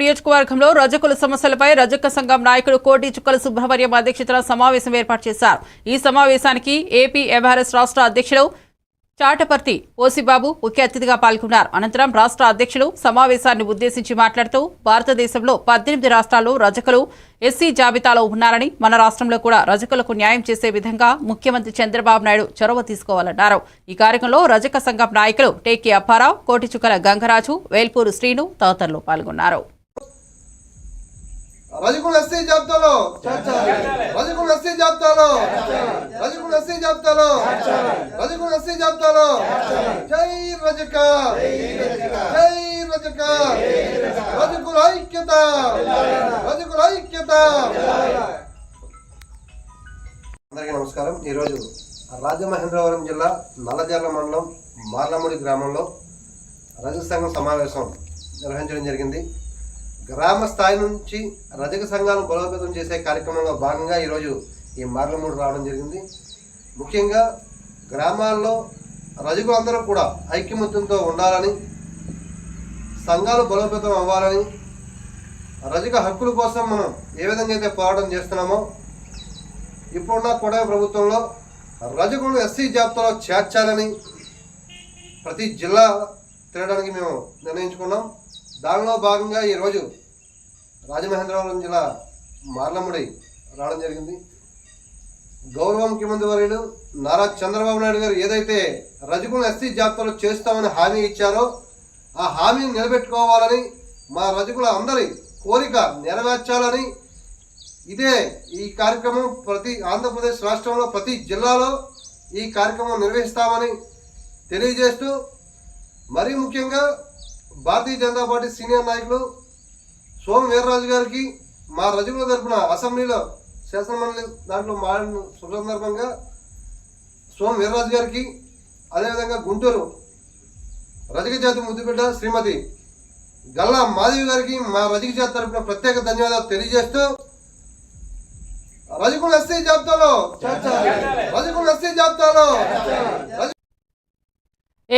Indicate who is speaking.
Speaker 1: నియోజకవర్గంలో రజకుల సమస్యలపై రజక సంఘం నాయకుడు కోటి చుక్కల సుబ్రహ్మణ్యం అధ్యక్షతన సమావేశం ఏర్పాటు చేశారు. ఈ సమావేశానికి ఏపీ ఎంఆర్ఎస్ రాష్ట్ర అధ్యక్షులు చాటపర్తి ఓసిబాబు ముఖ్య అతిథిగా పాల్గొన్నారు. అనంతరం రాష్ట్ర అధ్యక్షులు సమావేశాన్ని ఉద్దేశించి మాట్లాడుతూ భారతదేశంలో పద్దెనిమిది రాష్ట్రాల్లో రజకులు ఎస్సీ జాబితాలో ఉన్నారని మన రాష్ట్రంలో కూడా రజకులకు న్యాయం చేసే విధంగా ముఖ్యమంత్రి చంద్రబాబు నాయుడు చొరవ తీసుకోవాలన్నారు. ఈ కార్యక్రమంలో రజక సంఘం నాయకులు టేకే అప్పారావు కోటిచుక్కల గంగరాజు వేల్పూరు శ్రీను తదితరులు పాల్గొన్నారు.
Speaker 2: రజకుల ఎస్సీ జాబితాలో రజకుల ఎస్సీ జాబితాలో రజకుల ఎస్సీ జాబితాలో రజకుల ఎస్సీ జాబితాలో జై రజక. జై రజక. రజకుల ఐక్యత. రజకుల ఐక్యత. అందరికీ నమస్కారం. ఈరోజు రాజమహేంద్రవరం జిల్లా నల్లజర్ల మండలం మార్లముడి గ్రామంలో రజక సంఘం సమావేశం నిర్వహించడం జరిగింది. గ్రామ స్థాయి నుంచి రజక సంఘాలను బలోపేతం చేసే కార్యక్రమంలో భాగంగా ఈరోజు ఈ మార్లమూడు రావడం జరిగింది. ముఖ్యంగా గ్రామాల్లో రజకులందరూ కూడా ఐక్యమత్యంతో ఉండాలని సంఘాలు బలోపేతం అవ్వాలని రజక హక్కుల కోసం మనం ఏ విధంగా అయితే పోరాటం చేస్తున్నామో ఇప్పుడున్న కూడా ప్రభుత్వంలో రజకులను ఎస్సీ జాబితాలో చేర్చాలని ప్రతి జిల్లా తిరగడానికి మేము నిర్ణయించుకున్నాం. దానిలో భాగంగా ఈరోజు రాజమహేంద్రవరం జిల్లా మార్లముడి రావడం జరిగింది. గౌరవ ముఖ్యమంత్రి వర్యులు నారా చంద్రబాబు నాయుడు గారు ఏదైతే రజకులు ఎస్సీ జాబితాలో చేస్తామని హామీ ఇచ్చారో ఆ హామీని నిలబెట్టుకోవాలని మా రజకుల అందరి కోరిక నెరవేర్చాలని ఇదే ఈ కార్యక్రమం ప్రతి ఆంధ్రప్రదేశ్ రాష్ట్రంలో ప్రతి జిల్లాలో ఈ కార్యక్రమం నిర్వహిస్తామని తెలియజేస్తూ మరీ ముఖ్యంగా భారతీయ జనతా పార్టీ సీనియర్ నాయకులు సోమ వీర్రాజు గారికి మా రజకుల తరపున అసెంబ్లీలో శాసనమండలి దాంట్లో మాడిన శుభ సందర్భంగా సోమ వీర్రాజు గారికి అదేవిధంగా గుంటూరు రజక జాతి ముద్దుబిడ్డ శ్రీమతి గల్లా మాధవి గారికి మా రజక జాతి తరపున ప్రత్యేక ధన్యవాదాలు తెలియజేస్తూ రజకుల ఎస్సీ జాబితాలో రజకుల ఎస్సీ జాబితాలో